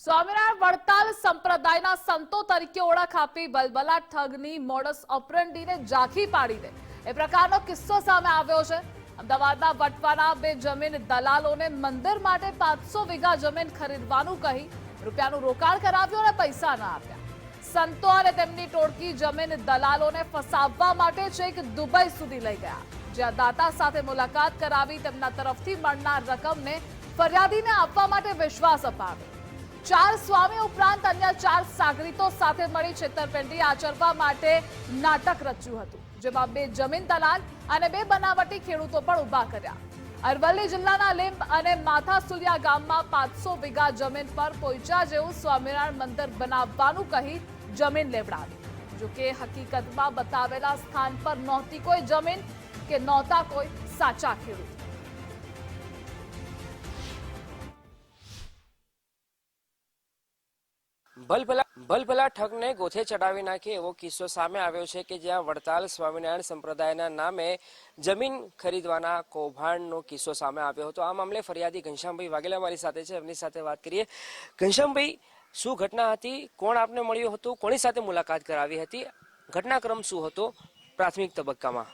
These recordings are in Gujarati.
સ્વામિનારાયણ વડતાલ સંપ્રદાયના સંતો તરીકે ઓળખ આપી બલબલા ઠગની મોડસ ઓપરંડીને ઝાંખી પાડી દે એ પ્રકારનો કિસ્સો સામે આવ્યો છે. અમદાવાદના વટવાના બે જમીન દલાલોને મંદિર માટે પાંચસો વીઘા જમીન ખરીદવાનું કહી રૂપિયાનું રોકાણ કરાવ્યું અને પૈસા ના આપ્યા. સંતો અને તેમની ટોળકી જમીન દલાલોને ફસાવવા માટે છેક દુબઈ સુધી લઈ ગયા. જ્યાં દાતા સાથે મુલાકાત કરાવી તેમના તરફથી મળનાર રકમને ફરિયાદીને આપવા માટે વિશ્વાસ અપાવ્યો. ચાર સ્વામી ઉપરાંત અન્ય ચાર સાગરીતો સાથે મળી છેતરપિંડી આચરવા માટે નાટક રચ્યું હતું, જેમાં બે જમીન દલાલ અને બે બનાવટી ખેડૂતો પણ ઊભા કર્યા. અરવલ્લી જિલ્લાના લીંબ અને માથાસુલિયા ગામમાં પાંચસો વીઘા જમીન પર પોઈચા જેવું સ્વામિનારાયણ મંદિર બનાવવાનું કહી જમીન લેવડાવી. જોકે હકીકતમાં બતાવેલા સ્થાન પર નહોતી કોઈ જમીન કે નહોતા કોઈ સાચા ખેડૂત. ભલભલા ભલભલા ઠગને ગોથે ચડાવી નાખે એવો કિસ્સો સામે આવ્યો છે કે જ્યાં વડતાલ સ્વામિનારાયણ સંપ્રદાયના નામે જમીન ખરીદવાના કૌભાંડનો કિસ્સો સામે આવ્યો હતો. આ મામલે ફરિયાદી ઘનશ્યામભાઈ વાઘેલા મારી સાથે છે. એમની સાથે વાત કરીએ. ઘનશ્યામભાઈ, શું ઘટના હતી? કોણ આપને મળ્યું હતું? કોની સાથે મુલાકાત કરાવી હતી? ઘટનાક્રમ શું હતો પ્રાથમિક તબક્કામાં?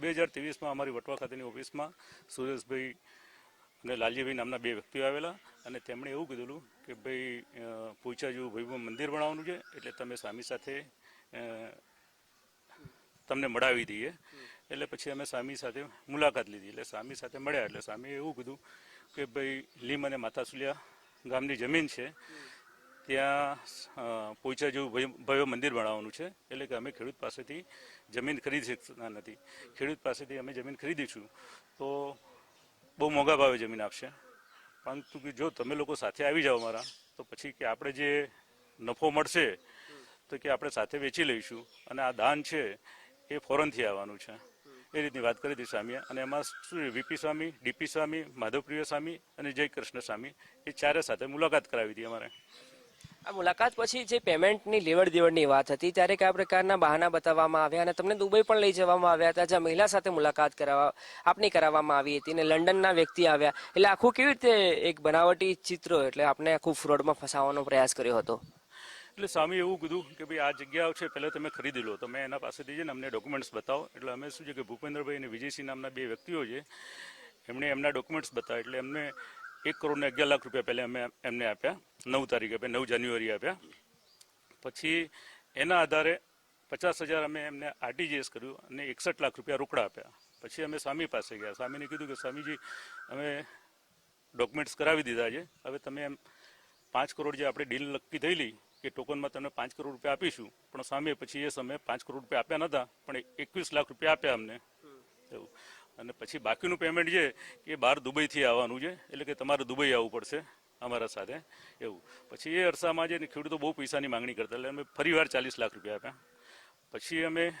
બે હજાર ત્રેવીસમાં અમારી વટવા ખાતેની ઓફિસમાં સુરેશભાઈ અને લાલજીભાઈ નામના બે વ્યક્તિઓ આવેલા અને તેમણે એવું કીધેલું કે ભાઈ પોઈચા જેવું ભવ્ય મંદિર બનાવવાનું છે, એટલે તમે સ્વામી સાથે તમને મળાવી દઈએ. એટલે પછી અમે સ્વામી સાથે મુલાકાત લીધી. એટલે સ્વામી સાથે મળ્યા. એટલે સ્વામીએ એવું કીધું કે ભાઈ લીમ અને માતાસુલિયા ગામની જમીન છે. ત્યાં પોચા જેવું ભવ્ય મંદિર બનાવવાનું છે. એટલે કે અમે ખેડૂત પાસેથી જમીન ખરીદી શકતા નથી. ખેડૂત પાસેથી અમે જમીન ખરીદીશું. તો બહુ મોંઘા ભાવે જમીન આપશે. પરંતુ કે જો તમે લોકો સાથે આવી જાઓ મારા, તો પછી કે આપણે જે નફો મળશે, તો કે આપણે સાથે વેચી લઈશું. અને આ દાન છે એ ફોરનથી આવવાનું છે. એ રીતની વાત કરી હતી સ્વામીએ. અને એમાં શું વીપી સ્વામી, ડીપી સ્વામી, માધવપ્રિય સ્વામી અને જય કૃષ્ણ સ્વામી એ ચારે સાથે મુલાકાત કરાવી હતી અમારે. આ મુલાકાત પછી જે પેમેન્ટની લેવડ દેવડની વાત હતી, ત્યારે કયા પ્રકારના બહાના બતાવવામાં આવ્યા અને તમને દુબઈ પણ લઈ જવામાં આવ્યા હતા, જ્યાં મહિલા સાથે મુલાકાત કરાવવા, આપની કરાવવામાં આવી હતી અને લંડનના વ્યક્તિ આવ્યા. એટલે આખું કેવી રીતે એક બનાવટી ચિત્ર એટલે આપણે આખું ફ્રોડમાં ફસાવવાનો પ્રયાસ કર્યો હતો. એટલે સ્વામી એવું કીધું કે ભાઈ, આ જગ્યાઓ છે, પહેલાં તમે ખરીદી લો. તમે એના પાસેથી છે ને અમને ડોક્યુમેન્ટ્સ બતાવો. એટલે અમે શું છે કે ભૂપેન્દ્રભાઈ અને વિજયસિંહ નામના બે વ્યક્તિઓ છે, એમણે એમના ડોક્યુમેન્ટ્સ બતાવ્યા. એટલે એમને એક કરોડ ને અગિયાર લાખ રૂપિયા પહેલાં અમે એમને આપ્યા, નવ તારીખે આપ્યા, નવ જાન્યુઆરી આપ્યા. પછી એના આધારે પચાસ હજાર અમે એમને આરટીજીએસ કર્યું અને એકસઠ લાખ રૂપિયા રોકડા આપ્યા. પછી અમે સ્વામી પાસે ગયા. સ્વામીને કીધું કે સ્વામીજી, અમે ડોક્યુમેન્ટ્સ કરાવી દીધા છે. હવે તમે એમ પાંચ કરોડ જે આપણે ડીલ નક્કી થયેલી કે ટોકનમાં તમને પાંચ કરોડ રૂપિયા આપીશું. પણ સામે પછી એ સમયે પાંચ કરોડ રૂપિયા આપ્યા નહોતા, પણ એકવીસ લાખ રૂપિયા આપ્યા અમને. અને પછી બાકીનું પેમેન્ટ છે એ બહાર દુબઈથી આવવાનું છે. એટલે કે તમારે દુબઈ આવવું પડશે અમારા સાથે. એવું. પછી એ અરસામાં જે ખેડૂતો બહુ પૈસાની માંગણી કરતા. એટલે અમે ફરીવાર ચાલીસ લાખ રૂપિયા આપ્યા. પછી અમે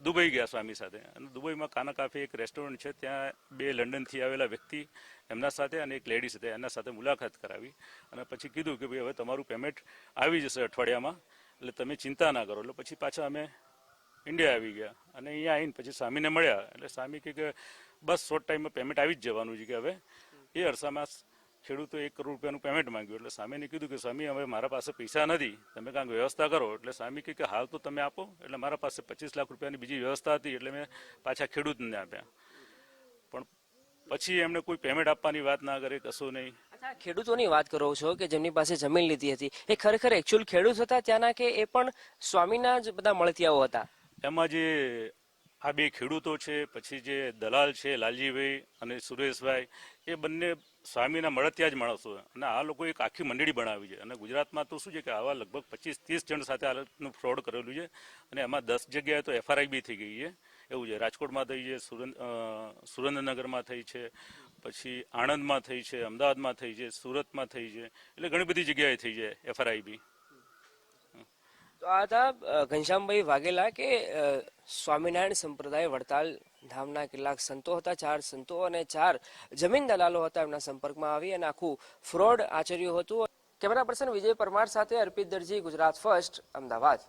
દુબઈ ગયા સ્વામી સાથે. અને દુબઈમાં કાના કાફે એક રેસ્ટોરન્ટ છે. ત્યાં બે લંડનથી આવેલા વ્યક્તિ એમના સાથે અને એક લેડીઝ હતા. એમના સાથે મુલાકાત કરાવી. અને પછી કીધું કે ભાઈ, હવે તમારું પેમેન્ટ આવી જશે અઠવાડિયામાં. એટલે તમે ચિંતા ના કરો. એટલે પછી પાછા અમે ઇન્ડિયા આવી ગયા. અને અહીંયા આવીને પછી સ્વામીને મળ્યા. એટલે સ્વામી કે બસ શોર્ટ ટાઈમમાં પેમેન્ટ આવી જ જવાનું છે કે હવે. એ અરસામાં ખેડૂતો એક કરોડ રૂપિયાનું પેમેન્ટ માંગ્યું. એટલે સ્વામીને કીધું કે સ્વામી, હવે મારા પાસે પૈસા નથી. તમે કાંઈક વ્યવસ્થા કરો. એટલે સ્વામી કે હાલ તો તમે આપો. એટલે મારા પાસે પચીસ લાખ રૂપિયાની બીજી વ્યવસ્થા હતી. એટલે મેં પાછા ખેડૂતને આપ્યા. પણ પછી એમને કોઈ પેમેન્ટ આપવાની વાત ના કરે, કશું નહીં. અચ્છા ખેડૂતોની વાત કરો છો કે જેમની પાસે જમીન લીધી હતી. એ ખરેખર એકચ્યુઅલ ખેડૂત હતા ત્યાંના કે એ પણ સ્વામીના જ બધા મળતિયાઓ હતા? એમાં જે આ બે ખેડૂતો છે, પછી જે દલાલ છે, લાલજીભાઈ અને સુરેશભાઈ, એ બંને સ્વામીના મળતિયા જ માણસો અને આ લોકો એક આખી મંડળી બનાવી છે. અને ગુજરાતમાં તો શું છે કે આવા લગભગ પચીસ ત્રીસ જણ સાથે આલતનું ફ્રોડ કરેલું છે. અને એમાં દસ જગ્યાએ તો એફઆરઆઈ બી થઈ ગઈ છે. એવું છે. રાજકોટમાં થઈ છે સુરેન્દ્ર સુરેન્દ્રનગરમાં થઈ છે, પછી આણંદમાં થઈ છે, અમદાવાદમાં થઈ છે, સુરતમાં થઈ છે, એટલે ઘણી બધી જગ્યાએ થઈ છે એફઆરઆઈ બી. તો આ હતા ઘનશ્યામભાઈ વાઘેલા કે સ્વામિનારાયણ સંપ્રદાય વડતાલ ધામના કેટલાક સંતો હતા ચાર સંતો અને ચાર જમીન દલાલો હતા એમના સંપર્કમાં આવી અને આખું ફ્રોડ આચર્યું હતું. કેમેરા પર્સન વિજય પરમાર સાથે અર્પિત દરજી, ગુજરાત ફર્સ્ટ, અમદાવાદ.